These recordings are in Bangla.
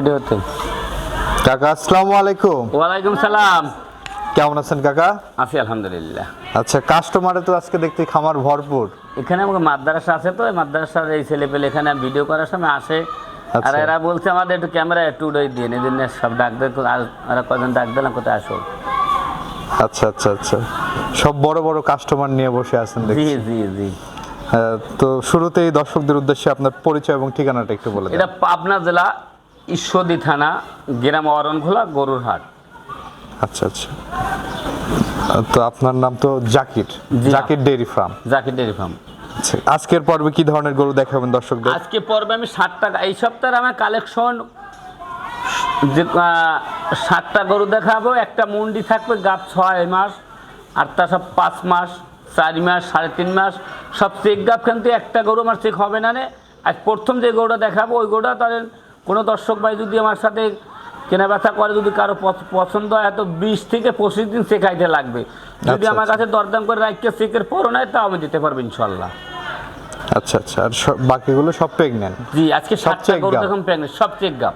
ভিডিওতে কাকা আসসালামু আলাইকুম। ওয়ালাইকুম সালাম। কেমন আছেন কাকা? আছি আলহামদুলিল্লাহ। আচ্ছা কাস্টমারে তো আজকে দেখতে খামার ভরপুর। এখানে আমাকে মাদ্রাসা আছে তো মাদ্রাসার এই ছেলে পেলে এখানে ভিডিও করার সময় আসে। আর আচ্ছা। এরা বলছে আমাদের একটু ক্যামেরা একটু উড়াই দিয়ে জন্য সব ডাক দেয়। আর কজন ডাক দিলাম কোথায় আসো? আচ্ছা আচ্ছা আচ্ছা। সব বড় বড় কাস্টমার নিয়ে বসে আছেন জি জি জি। তো শুরুতেই দর্শকদের উদ্দেশ্যে আপনার পরিচয় এবং ঠিকানাটা একটু বলে এটা পাবনা জেলা ঈশ্বরদী থানা গ্রাম অরণখোলা গরুর হাট আচ্ছা আচ্ছা। তো আপনার নাম তো Zakir. Zakir dairy farm. Zakir dairy farm. আচ্ছা আজকের পর্বে কি ধরনের গরু দেখাবেন দর্শকদের? আজকে পর্বে আমি টাকা এই সপ্তাহে আমার কালেকশন যে ষাটটা গরু দেখাবো। একটা মুন্ডি থাকবে গাছ ছয় মাস আর তা সব পাঁচ মাস চারি মাস সাড়ে তিন মাস। সব চেক গাপ কিন্তু একটা গরু আমার চেক হবে না রে আর প্রথম যে গরুটা দেখাবো ওই গরুটা তাদের কোনো দর্শক ভাই যদি আমার সাথে কেনা বেচা করে যদি কারও পছন্দ হয় এত বিশ থেকে পঁচিশ দিন শেখাইতে লাগবে। যদি আচ্ছা, আমার আচ্ছা। কাছে দরদাম করে রাখিয়ে চেকের পরও নেয় তাও আমি দিতে পারব ইনশাল্লাহ। আচ্ছা আচ্ছা। আর সব- বাকিগুলো সব প্রেগনেন্ট জি আজকে গরু গাপ। সব চেক গাপ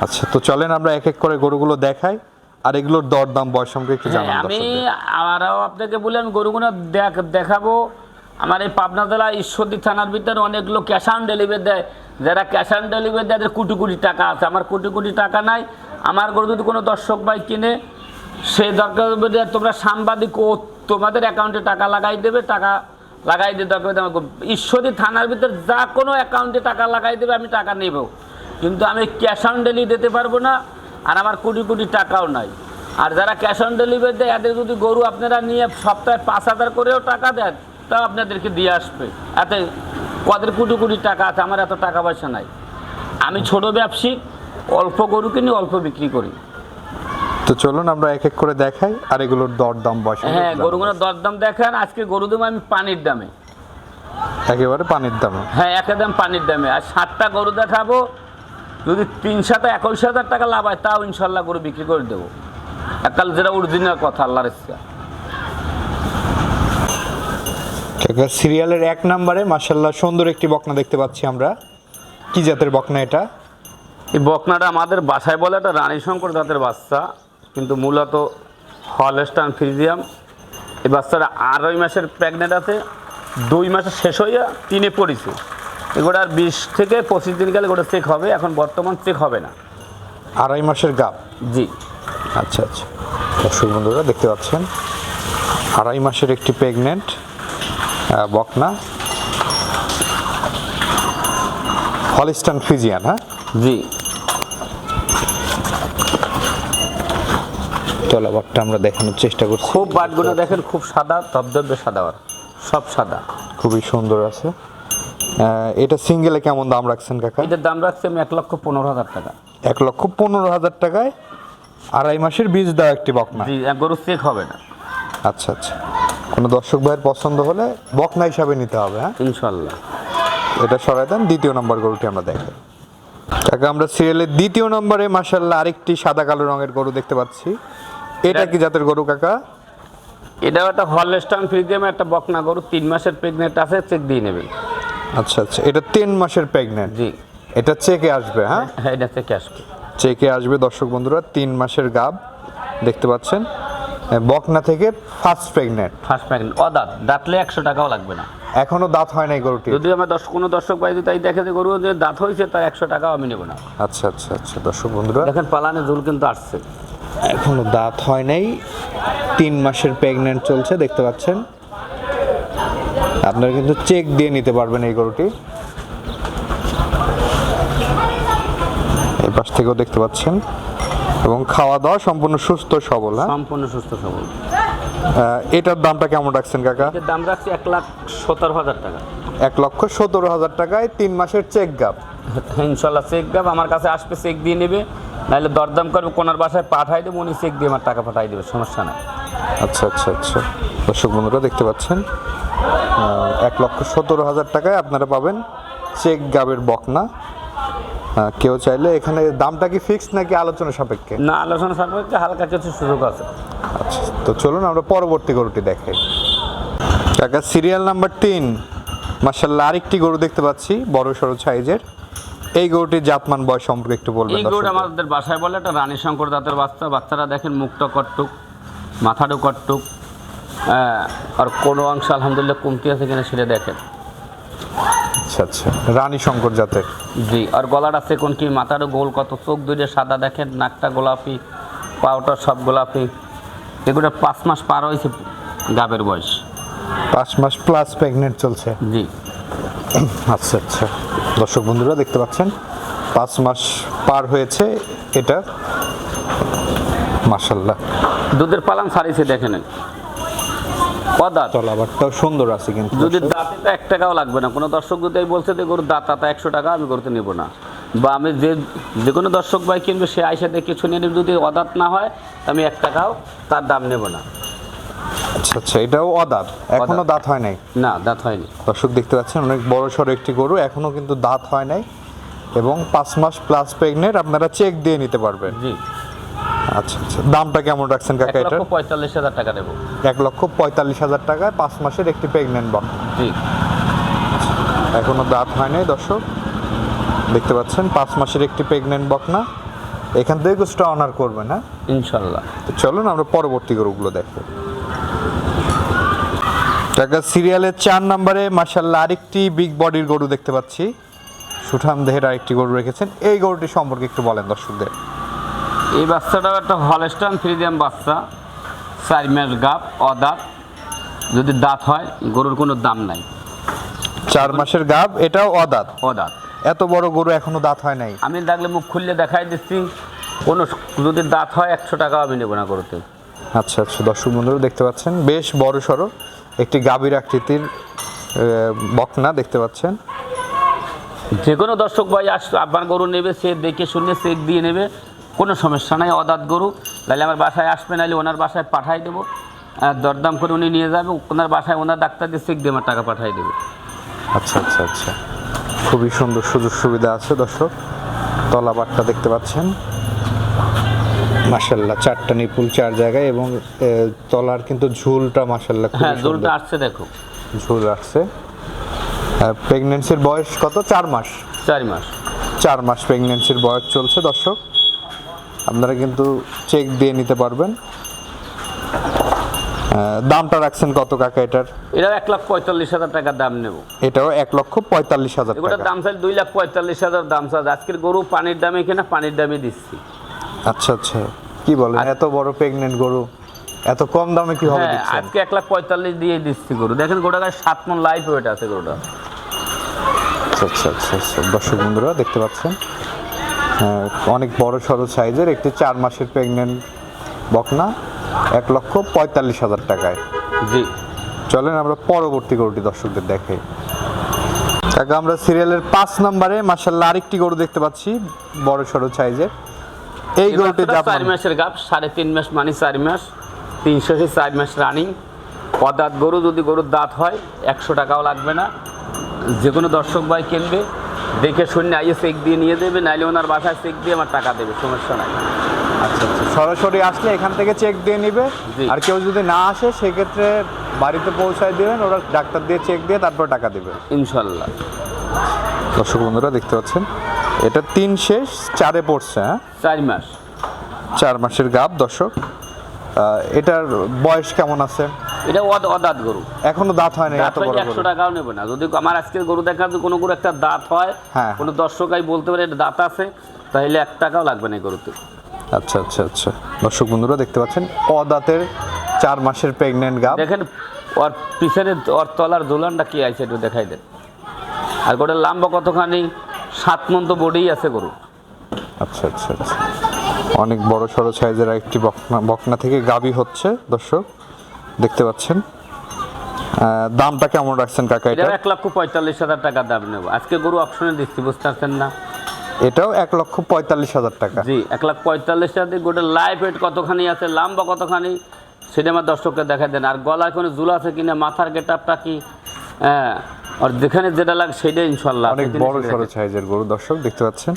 আচ্ছা তো চলেন আমরা এক এক করে গরুগুলো দেখাই। আর এগুলোর দরদাম বয়স সম্পর্কে একটু হ্যাঁ, আমি। আমারও আপনাকে বলি আমি গরুগুলো দেখ দেখাবো। আমার এই পাবনা জেলা ঈশ্বরদী থানার ভিতরে অনেকগুলো ক্যাশ অন ডেলিভারি দেয়। যারা ক্যাশ অন ডেলিভারি দেয় তাদের কোটি কোটি টাকা আছে। আমার কোটি কোটি টাকা নাই, আমার গরু যদি কোনো দর্শক ভাই কিনে সেই দরকার তোমরা সাংবাদিক ও তোমাদের অ্যাকাউন্টে টাকা লাগাই দেবে, টাকা লাগাই দিয়ে দরকার গরু- ঈশ্বরদী থানার ভিতরে যা কোনো অ্যাকাউন্টে টাকা লাগাই দেবে, আমি টাকা নেব। কিন্তু আমি ক্যাশ অন ডেলিভারি দিতে পারব না, আর আমার কোটি কোটি টাকাও নাই। আর যারা ক্যাশ অন ডেলিভারি দেয়, এদের যদি গরু আপনারা নিয়ে সপ্তাহে পাঁচ হাজার করেও টাকা দেন, তাও আপনাদেরকে দিয়ে আসবে। এতে কদের কোটি কোটি টাকা আছে আমার এত টাকা পয়সা নাই। আমি ছোট ব্যবসায়িক অল্প গরু কিনি অল্প বিক্রি করি। তো চলুন আমরা এক এক করে দেখাই আর এগুলোর দরদাম সম্পর্কে হ্যাঁ গরুগুলোর দরদাম দেখেন আজকে গরু দেবো আমি পানির দামে। একেবারে পানির দামে। হ্যাঁ একদম পানির দামে। আর সাতটা গরু দেখাবো যদি তিন সাথে একুশ হাজার টাকা লাভ হয় তাও ইনশাল্লাহ গরু বিক্রি করে দেবো। একাল যেটা অরিজিনাল কথা আল্লাহর ইচ্ছা কাকা সিরিয়ালের এক নম্বরে মার্শাল্লাহ সুন্দর একটি বকনা দেখতে পাচ্ছি আমরা। কি জাতের বকনা এটা? এই বকনাটা আমাদের বাসায় বলে একটা রানী শঙ্কর জাতের বাচ্চা কিন্তু মূলত হলস্টান ফ্রিজিয়াম। এই বাচ্চাটা আড়াই মাসের প্রেগনেন্ট আছে দুই মাসের শেষ হইয়া তিনে পড়েছে। এগুলো আর বিশ থেকে পঁচিশ দিন গেলে গোটা চেক হবে এখন বর্তমান চেক হবে না। আড়াই মাসের গাব জি। আচ্ছা আচ্ছা। দর্শক বন্ধুরা দেখতে পাচ্ছেন? আড়াই মাসের একটি প্রেগনেন্ট বকনা। হলিস্টান ফ্রিজিয়ান হ্যাঁ? জি। তলাবারটা আমরা দেখানোর চেষ্টা করছি। খুব বাটগুলো দেখেন খুব সাদা ধবধবে সাদা আর সব সাদা। খুবই সুন্দর আছে। এটা সিঙ্গেলে কেমন দাম রাখছেন কাকা? এটার দাম রাখছি আমি এক লক্ষ পনেরো হাজার টাকা। এক লক্ষ পনেরো হাজার টাকায় আড়াই মাসের বীজ দেওয়া একটি বকনা। জি গরু চেক হবে না। আচ্ছা আচ্ছা। কোনো দর্শক ভাইয়ের পছন্দ হলে বকনা হিসাবে নিতে হবে হ্যাঁ? ইনশাল্লাহ। এটা সরাই দেন দ্বিতীয় নম্বর গরুটি আমরা দেখাই কাকা আমরা সিরিয়ালের দ্বিতীয় নম্বরে মাসাল্লাহ আরেকটি সাদা কালো রঙের গরু দেখতে পাচ্ছি। এটা কি জাতের গরু কাকা? এটাও একটা হলস্টান ফ্রিজিয়াম একটা বকনা গরু তিন মাসের প্রেগনেন্ট আছে চেক দিয়ে নেবেন। আচ্ছা আচ্ছা এটা তিন মাসের প্রেগনেন্ট? জি। এটা চেকে আসবে হ্যাঁ? হ্যাঁ এটা থেকে আসবে। চেকে আসবে দর্শক বন্ধুরা তিন মাসের গাব দেখতে পাচ্ছেন। বকনা থেকে ফার্স্ট প্রেগনেন্ট ফার্স্ট প্রেগনেন্ট অদাঁত দাঁতলে একশো টাকাও লাগবে না। এখনও দাঁত হয় নাই গরুটি। যদি আমার দশ কোনো দর্শক ভাই যদি তাই দেখে যে গরু যে দাঁত হয়েছে তার একশো টাকাও আমি নেব না। আচ্ছা আচ্ছা আচ্ছা দর্শক বন্ধুরা। দেখেন পালানে ঝুল কিন্তু আসছে। এখনও দাঁত হয় নাই। তিন মাসের প্রেগনেন্ট চলছে দেখতে পাচ্ছেন। আপনারা কিন্তু চেক দিয়ে নিতে পারবেন এই গরুটি। এই পাশ থেকেও দেখতে পাচ্ছেন। এবং খাওয়া দাওয়া সম্পূর্ণ সুস্থ সবল হ্যাঁ? সম্পূর্ণ সুস্থ সবল। এটার দামটা কেমন রাখছেন কাকা? এটার দাম রাখছি এক লাখ সতেরো হাজার টাকা। এক লক্ষ সতেরো হাজার টাকায় তিন মাসের চেক গাপ ইনশাল্লাহ চেক দেব আমার কাছে আসবে চেক দিয়ে নেবে। নাহলে দরদাম করবে কোনার বাসায় পাঠাই দেবো উনি চেক দিয়ে আমার টাকা পাঠাই দেবে সমস্যা নাই। আচ্ছা আচ্ছা আচ্ছা। দর্শক বন্ধুরা দেখতে পাচ্ছেন? এক লক্ষ সতেরো হাজার টাকায় আপনারা পাবেন চেক গাবের বকনা। কেউ চাইলে এখানে দামটা কি ফিক্সড নাকি আলোচনা সাপেক্ষে? না আলোচনা সাপেক্ষে হালকা কিছু সুযোগ আছে। আচ্ছা তো চলুন আমরা পরবর্তী গরুটি দেখাই। কাকা সিরিয়াল নাম্বার তিন। মার্শাল্লাহ আরেকটি গরু দেখতে পাচ্ছি বড় সড়ো সাইজের। এই গরুটির জাতমান বয়স সম্পর্কে একটু বলবেন এই গরুটা আমাদের বাসায় বলে একটা রানী শঙ্কর দাঁতের বাচ্চা। বাচ্চারা দেখেন মুখটা কট্টুক মাথাটাও কট্টুক হ্যাঁ, আর কোনো অংশ আলহামদুলিল্লাহ কমতি আছে কিনা সেটা দেখেন। আচ্ছা আচ্ছা। রানী শঙ্কর জাতের। জি আর গলাটা কি? মাথারও গোল কত? চোখ দুইটা সাদা দেখেন নাকটা গোলাপি পাওটা সব গোলাপি। এগুলো পাঁচ মাস পার হয়েছে গাবের বয়স। পাঁচ মাস প্লাস প্রেগনেন্ট চলছে। জি। আচ্ছা আচ্ছা। দর্শক বন্ধুরা দেখতে পাচ্ছেন? পাঁচ মাস পার হয়েছে এটা। মাসাল্লাহ দুধের পালান সারিছে দেখে নেন। পদার্থ। তলাবারটাও সুন্দর আছে কিন্তু যদি দাঁতে তো এক টাকাও লাগবে না। কোনো দর্শক যদি বলছে যে গরুর দাঁত আতা একশো টাকা আমি করতে নেব না। বা আমি যে যে কোনো দর্শক ভাই কিনবে সে আইসা দেখে শুনে নেবে যদি অদাঁত না হয় আমি এক টাকাও তার দাম নেব না। আচ্ছা আচ্ছা এটাও অদাঁত। এখনও দাঁত হয় নাই? না দাঁত হয়নি। দর্শক দেখতে পাচ্ছেন অনেক বড় সড়ো একটি গরু এখনও কিন্তু দাঁত হয় নাই। এবং পাঁচ মাস প্লাস প্রেগনেন্ট আপনারা চেক দিয়ে নিতে পারবেন। জি। আচ্ছা আচ্ছা। দামটা কেমন রাখছেন কাকা এটা পঁয়তাল্লিশ হাজার টাকা দেবো এক লক্ষ পঁয়তাল্লিশ হাজার টাকায় পাঁচ মাসের একটি প্রেগনেন্ট বক জি। এখনও দাঁত হয় নাই দর্শক। দেখতে পাচ্ছেন পাঁচ মাসের একটি প্রেগনেন্ট বকনা এখান থেকে কিছুটা অনার করবেন হ্যাঁ? ইনশাল্লাহ। তো চলুন আমরা পরবর্তী গরুগুলো দেখব। টাকা সিরিয়ালের চার নম্বরে মার্শাল্লাহ আরেকটি বিগ বডির গরু দেখতে পাচ্ছি। সুঠাম দেহের আরেকটি গরু রেখেছেন। এই গরুটি সম্পর্কে একটু বলেন দর্শকদের। এই বাচ্চাটাও একটা হলস্টান ফ্রিজিয়াম বাচ্চা চার মাস গাপ অদাঁত যদি দাঁত হয় গরুর কোনো দাম নাই। চার মাসের গাব এটাও অদাঁত? অদাঁত। এত বড় গরু এখনও দাঁত হয় নাই? আমি দেখলে মুখ খুললে দেখাই দিচ্ছি কোনো যদি দাঁত হয় একশো টাকাও আমি নেব না করতে আচ্ছা আচ্ছা দর্শক বন্ধুরা দেখতে পাচ্ছেন বেশ বড় সড়ো একটি গাভীর আকৃতির বকনা দেখতে পাচ্ছেন। যে কোনো দর্শক ভাই আস আপনার গরু নেবে সে দেখে শুনে চেক দিয়ে নেবে। কোনো সমস্যা নাই অদাত গরু। তাহলে আমার বাসায় আসবে নাহলে ওনার বাসায় পাঠাই দেবো। দরদাম করে উনি নিয়ে যাবে ওনার বাসায় ওনার ডাক্তার দিয়ে চেক দিয়ে আমার টাকা পাঠাই দেবে। আচ্ছা আচ্ছা আচ্ছা। খুবই সুন্দর সুযোগ সুবিধা আছে দর্শক। তলাবারটা দেখতে পাচ্ছেন। মাসাল্লাহ চারটা নিপুল চার জায়গায় এবং তলার কিন্তু ঝুলটা মাসাল্লাহ হ্যাঁ সুন্দর। আসছে দেখো। ঝুল আসছে। প্রেগনেন্সির বয়স কত? চার মাস। চার মাস। চার মাস প্রেগনেন্সির বয়স চলছে দর্শক। আপনারা কিন্তু চেক দিয়ে নিতে পারবেন। দামটা রাখছেন কত কাকা এটার? এটা এক লাখ পঁয়তাল্লিশ হাজার টাকার দাম নেব। এটাও এক লক্ষ পঁয়তাল্লিশ হাজার টাকা। দাম চাই দুই লাখ পঁয়তাল্লিশ হাজার দাম চাই আজকের গরু পানির দামে কিনা পানির দামে দিচ্ছি। আচ্ছা আচ্ছা। কি বলেন এত বড় প্রেগনেন্ট গরু এত কম দামে কি হ্যাঁ দিচ্ছেন? আজকে এক লাখ পঁয়তাল্লিশ দিয়ে দিচ্ছি গরু। দেখেন গোটা গায়ে সাত মন লাইফ ওয়েট আছে গরুটা আচ্ছা আচ্ছা আচ্ছা আচ্ছা। দর্শক বন্ধুরা দেখতে পাচ্ছেন? অনেক বড় সড়ো সাইজের একটি চার মাসের প্রেগনেন্ট বকনা এক লক্ষ পঁয়তাল্লিশ হাজার টাকায়। জি। চলেন আমরা পরবর্তী গরুটি দর্শকদের দেখে কাকা আমরা সিরিয়ালের পাঁচ নম্বরে মাসাল্লাহ আরেকটি গরু দেখতে পাচ্ছি বড় সড়ো সাইজের। এই গরুটি চার মাসের গাপ সাড়ে তিন মাস মানে চার মাস তিনশো সে চার মাস রানিং অদাঁত গরু যদি গরুর দাঁত হয় একশো টাকাও লাগবে না। যে কোনো দর্শক ভাই কিনবে। দেখে শুনে আইয়ে চেক দিয়ে নিয়ে দেবে নাইলে ওনার বাসায় চেক দিয়ে আমার টাকা দেবে সমস্যা নাই। আচ্ছা আচ্ছা। সরাসরি আসলে এখান থেকে চেক দিয়ে নিবে। আর কেউ যদি না আসে সেক্ষেত্রে বাড়িতে পৌঁছায় দেবেন ওরা ডাক্তার দিয়ে চেক দিয়ে তারপর টাকা দেবে। ইনশাল্লাহ দর্শক বন্ধুরা দেখতে পাচ্ছেন? এটা তিন শেষ চারে পড়ছে হ্যাঁ? চার মাস। চার মাসের গাব দর্শক। এটার বয়স কেমন আছে? এটা অদ অদাঁত গরু। এখনও দাঁত হয় না এত বড় গরু। একশো টাকাও নেবে না। যদি আমার আজকের গরু দেখা যদি কোনো গরু একটা দাঁত হয় হ্যাঁ। কোনো দর্শকাই বলতে পারে এটা দাঁত আছে তাহলে এক টাকাও লাগবে না গরুতে। আচ্ছা আচ্ছা আচ্ছা। দর্শক বন্ধুরা দেখতে পাচ্ছেন অদাঁতের চার মাসের প্রেগনেন্ট গাব দেখেন ওর পিছনে ওর তলার দোলানটা কি আছে একটু দেখাই দেন। আর গোটা লম্বা কতখানি সাত মন তো বডিই আছে গরু আচ্ছা আচ্ছা আচ্ছা। অনেক বড় সড়ো সাইজের একটি বকনা বকনা থেকে গাবি হচ্ছে দর্শক দেখতে পাচ্ছেন। দামটা কেমন রাখছেন কাকা এটা এক লক্ষ পঁয়তাল্লিশ হাজার টাকা দাম নেব। আজকে গরু অপশনে দিচ্ছি বুঝতে পারছেন না? এটাও এক লক্ষ পঁয়তাল্লিশ হাজার টাকা। জি এক লাখ পঁয়তাল্লিশ হাজার গোটা লাইফ ওয়েট কতখানি আছে লম্বা কতখানি সেটা আমার দর্শককে দেখা দেন। আর গলায় কোনো জুল আছে কিনা মাথার গেটআপটা কি? হ্যাঁ আর যেখানে যেটা লাগে সেটা ইনশাল্লাহ অনেক বড় সড়ো সাইজের গরু দর্শক দেখতে পাচ্ছেন।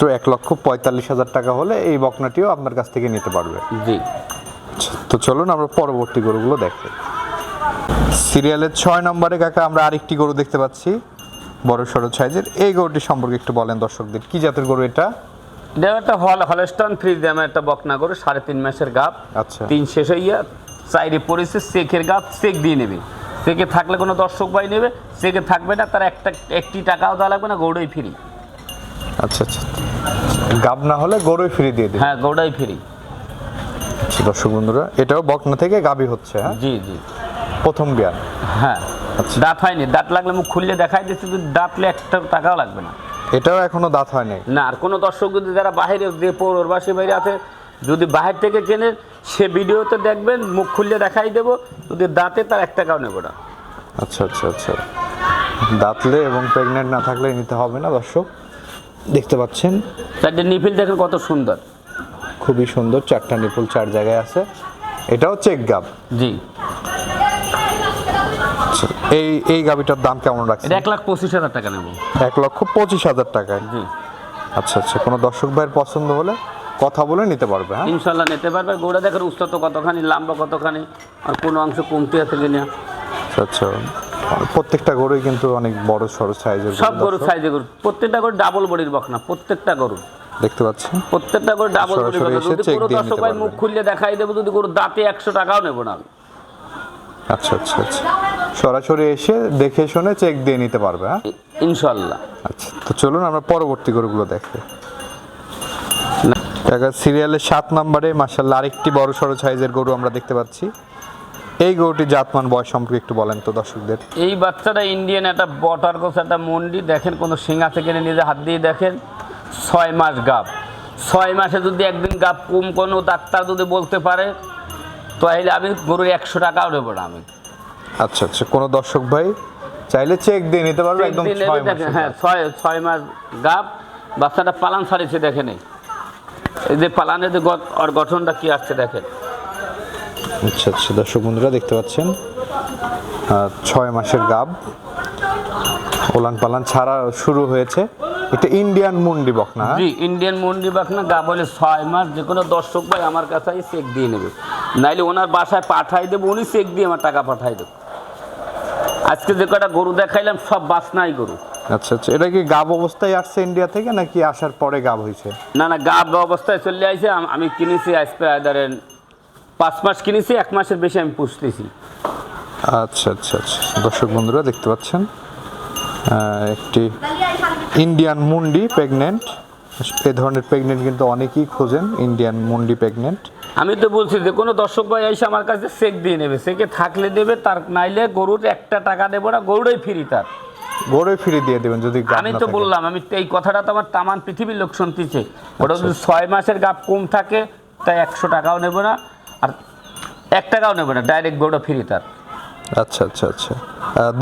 তো এক লক্ষ পঁয়তাল্লিশ হাজার টাকা হলে এই বকনাটিও আপনার কাছ থেকে নিতে পারবে। জি। আচ্ছা, তো চলুন আমরা পরবর্তী গরুগুলো দেখি। সিরিয়ালের ছয় নম্বরে কাকা আমরা আরেকটি গরু দেখতে পাচ্ছি বড় সড়ো সাইজের। এই গরুটি সম্পর্কে একটু বলেন দর্শকদের কি জাতের গরু এটা? এটা একটা হল হলস্টন ফ্রিজ দামে একটা বকনা গরু সাড়ে তিন মাসের গাপ। আচ্ছা। তিন শেষ হইয়া চাইরে পড়েছে চেকের গাপ চেক দিয়ে নেবে। চেকে থাকলে কোনো দর্শক ভাই নেবে চেকে থাকবে না তার একটা একটি টাকাও দেওয়া লাগবে না গৌড়াই ফ্রি। আচ্ছা আচ্ছা। গাব না হলে গরুই ফ্রি দিয়ে দেবে। হ্যাঁ গৌড়াই ফ্রি। আচ্ছা, দর্শক বন্ধুরা এটাও বকনা থেকে গাবি হচ্ছে হ্যাঁ? জি জি। প্রথম বিয়ান হ্যাঁ। দাঁত হয়নি। দাঁত লাগলে মুখ খুললে দেখাই দিচ্ছে যদি দাঁতলে একটা টাকাও লাগবে না। এটাও এখনও দাঁত হয় নাই না আর কোনো দর্শক যদি যারা বাইরে যে পৌরবাসী বাইরে আছে যদি বাহির থেকে কেনে সে ভিডিওতে দেখবেন মুখ খুললে দেখাই দেবো যদি দাঁতে তার এক টাকাও নেব না। আচ্ছা আচ্ছা আচ্ছা। দাঁতলে এবং প্রেগনেন্ট না থাকলে নিতে হবে না দর্শক? দেখতে পাচ্ছেন। চারটে নিফিল দেখেন কত সুন্দর। খুবই সুন্দর চারটা নিপুল চার জায়গায় আছে। এটাও চেক গাব। জি। আচ্ছা, এই এই গাবিটার দাম কেমন রাখছে এটা এক লাখ পঁচিশ হাজার টাকা নেব। এক লক্ষ পঁচিশ হাজার টাকায়? জি। আচ্ছা আচ্ছা কোনো দর্শক ভাইয়ের পছন্দ হলে কথা বলে নিতে পারবে হ্যাঁ? ইনশাল্লাহ নিতে পারবে। গোড়া দেখেন উস্তাত কতখানি লম্বা কতখানি আর কোনো অংশ কমতে আছে কিনা। আচ্ছা আচ্ছা। প্রত্যেকটা গরুই কিন্তু অনেক বড় সড়ো সাইজের সব গরু সাইজে গরু। প্রত্যেকটা গরু ডাবল বডির বক না প্রত্যেকটা গরু। দেখতে পাচ্ছেন প্রত্যেকটা গরু ডাবল বডির সরাসরি বক এসে যদি কোনো দর্শক ভাই মুখ। খুললে দেখাই দেবো যদি গরু দাঁতে একশো টাকাও নেব না। আচ্ছা আচ্ছা আচ্ছা। সরাসরি এসে দেখে শুনে চেক দিয়ে নিতে পারবে হ্যাঁ? ইনশাল্লাহ। আচ্ছা তো চলুন আমরা পরবর্তী গরুগুলো দেখে। টাকা সিরিয়ালের সাত নম্বরে মাসাল্লাহ আরেকটি বড় সড়ো সাইজের গরু আমরা দেখতে পাচ্ছি। এই গরুটি জাতমান বয়স সম্পর্কে একটু বলেন তো দর্শকদের। এই বাচ্চাটা ইন্ডিয়ান একটা বটার গোছ একটা মন্ডি দেখেন কোনো সিঙ্গা থেকে নিজে হাত দিয়ে দেখেন। ছয় মাস গাপ ছয় মাসে যদি একদিন গাপ কম কোনো ডাক্তার যদি বলতে পারে তো তাহলে আমি গরুর একশো টাকাও নেব না আমি। আচ্ছা আচ্ছা কোনো দর্শক ভাই চাইলে চেক দিয়ে নিতে পারবে একদম হ্যাঁ ছয় ছয় মাস গাপ বাচ্চাটা পালান ছাড়িয়েছে দেখে নেই এই যে পালানের যে গঠনটা কি আসছে দেখেন। আচ্ছা আচ্ছা দর্শক বন্ধুরা দেখতে পাচ্ছেন ছয় মাসের গাব ওলান পালান ছাড়া শুরু হয়েছে। এটা ইন্ডিয়ান মুন্ডি বক না হ্যাঁ? জি ইন্ডিয়ান মন্ডি বাক না গা বলে ছয় মাস যে কোনো দর্শক ভাই আমার কাছে চেক দিয়ে নেবে। নাইলে ওনার বাসায় পাঠাই দেবো উনি চেক দিয়ে আমার টাকা পাঠাই দেবো। আজকে যে কটা গরু দেখাইলাম সব বাসনাই গরু। আচ্ছা আচ্ছা এটা কি গাব অবস্থায় আসছে ইন্ডিয়া থেকে নাকি আসার পরে গাব হয়েছে? না না গা অবস্থায় চলে আসে আমি কিনেছি আজকে ধরেন পাঁচ মাস কিনেছি এক মাসের বেশি আমি পুষতেছি আচ্ছা আচ্ছা আচ্ছা। দর্শক বন্ধুরা দেখতে পাচ্ছেন একটি ইন্ডিয়ান মুন্ডি প্রেগনেন্ট এ ধরনের প্রেগনেন্ট কিন্তু অনেকেই খোঁজেন ইন্ডিয়ান মুন্ডি প্রেগনেন্ট আমি তো বলছি যে কোনো দর্শক ভাই এসে আমার কাছে চেক দিয়ে নেবে। চেকে থাকলে দেবে তার নাইলে গরুর একটা টাকা দেবো না গরুরই ফ্রি তার। গড়ে ফিরে দিয়ে দেবেন যদি আমি তো বললাম আমি এই কথাটা তো আমার তামান পৃথিবীর লোক শুনতেছে। ওটা যদি ছয় মাসের গাপ কম থাকে তাই একশো টাকাও নেব না। আর এক টাকাও নেবে না ডাইরেক্ট গরুটা ফ্রি তার। আচ্ছা আচ্ছা আচ্ছা।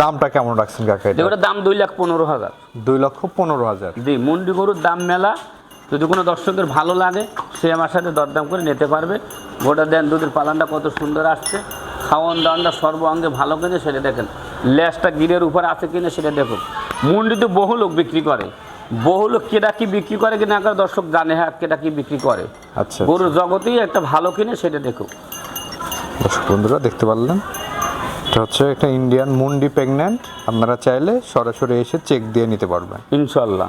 দামটা কেমন রাখছেন কাকা এটা দাম দুই লাখ পনেরো হাজার। দুই লক্ষ পনেরো হাজার। জি মুন্ডি গরুর দাম মেলা। যদি কোনো দর্শকের ভালো লাগে সে আমার সাথে দরদাম করে নিতে পারবে। গোটা দেন দুধের পালানটা কত সুন্দর আসছে। খাওয়ান দাওয়ানটা সর্ব অঙ্গে ভালো কিনে সেটা দেখেন। লেজটা গিরের উপর আছে কিনা সেটা দেখুন। মুন্ডিতে বহু লোক বিক্রি করে। বহু লোক কেটা কি বিক্রি করে কিনা করে দর্শক জানে হ্যাঁ কেটা কি বিক্রি করে। আচ্ছা গরুর জগতেই একটা ভালো কিনে সেটা দেখো। দর্শক বন্ধুরা দেখতে পারলেন? এটা হচ্ছে একটা ইন্ডিয়ান মুন্ডি প্রেগন্যান্ট আপনারা চাইলে সরাসরি এসে চেক দিয়ে নিতে পারবেন। ইনশাল্লাহ।